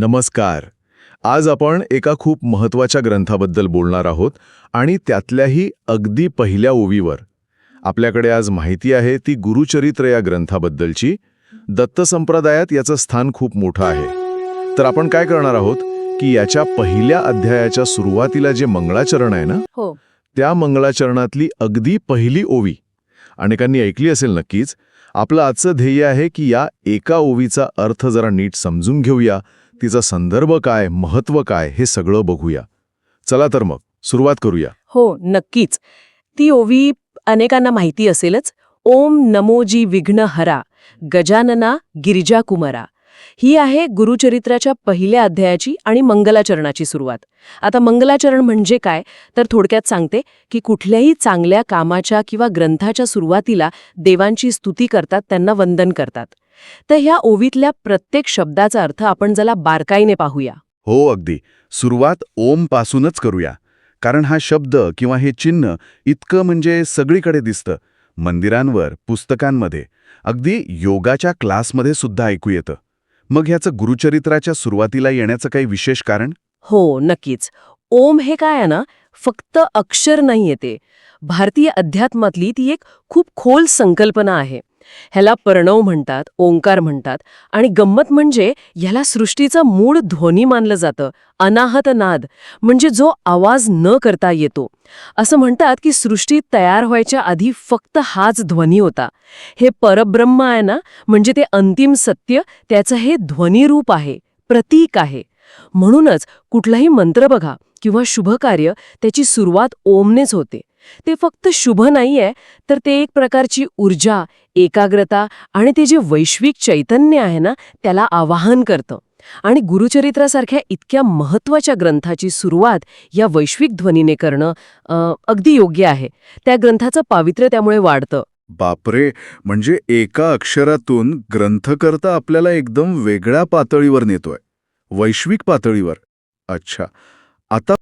नमस्कार. आज आपण एका खूप महत्त्वाच्या ग्रंथाबद्दल बोलणार आहोत आणि त्यातल्याही अगदी पहिल्या ओवीवर. आपल्याकडे आज माहिती आहे ती गुरुचरित्र या ग्रंथाबद्दलची. दत्त संप्रदायात याचं स्थान खूप मोठं आहे. तर आपण काय करणार आहोत की याच्या पहिल्या अध्यायाच्या सुरुवातीला जे मंगळाचरण आहे ना हो. त्या मंगळाचरणातली अगदी पहिली ओवी. अनेकांनी ऐकली असेल नक्कीच. आपलं आजचं ध्येय आहे की या एका ओवीचा अर्थ जरा नीट समजून घेऊया. तिचा संदर्भ काय महत्त्व काय हे सगळं बघूया. चला तर मग सुरुवात करूया. हो नक्कीच. ती ओवी अनेकांना माहिती असेलच. ओम नमोजी विघ्न हरा गजानना गिरिजा कुमारा. ही आहे गुरुचरित्राच्या पहिल्या अध्यायाची आणि मंगलाचरणाची सुरुवात. आता मंगलाचरण म्हणजे काय? तर थोडक्यात सांगते की कुठल्याही चांगल्या कामाच्या किंवा ग्रंथाच्या सुरुवातीला देवांची स्तुती करतात त्यांना वंदन करतात. तर ह्या ओवीतल्या प्रत्येक शब्दाचा अर्थ आपण जरा बारकाईने पाहूया. हो अगदी. सुरुवात ओम पासूनच करूया. कारण हा शब्द किंवा हे चिन्ह इतकं म्हणजे सगळीकडे दिसतं. मंदिरांवर पुस्तकांमध्ये. अगदी योगाच्या क्लासमध्ये सुद्धा ऐकू येतं. मग ह्याचं गुरुचरित्राच्या सुरुवातीला येण्याचं काही विशेष कारण? हो नक्कीच. ओम हे काय आहे ना फक्त अक्षर नाहीये ते. भारतीय अध्यात्मातली ती एक खूप खोल संकल्पना आहे. ह्याला प्रणव म्हणतात ओंकार म्हणतात आणि गंमत म्हणजे ह्याला सृष्टीचं मूळ ध्वनी मानलं जातं अनाहत नाद म्हणजे जो आवाज न करता येतो. असं म्हणतात की सृष्टी तयार व्हायच्या आधी फक्त हाच ध्वनी होता. हे परब्रह्म आहे ना म्हणजे ते अंतिम सत्य त्याचं हे ध्वनिरूप आहे प्रतीक आहे. म्हणूनच कुठलाही मंत्र बघा किंवा शुभकार्य त्याची सुरुवात ओमनेच होते. ते फक्त शुभ नाहीये तर ते एक प्रकारची ऊर्जा एकाग्रता आणि ते जे वैश्विक चैतन्य आहे ना त्याला आवाहन करतं. आणि गुरुचरित्रासारख्या इतक्या महत्त्वाच्या ग्रंथाची सुरुवात या वैश्विक ध्वनीने करणं अगदी योग्य आहे. त्या ग्रंथाचं पावित्र्य त्यामुळे वाढतं. बापरे! म्हणजे एका अक्षरातून ग्रंथकर्ता आपल्याला एकदम वेगळ्या पातळीवर नेतोय. वैश्विक पातळीवर. अच्छा. आता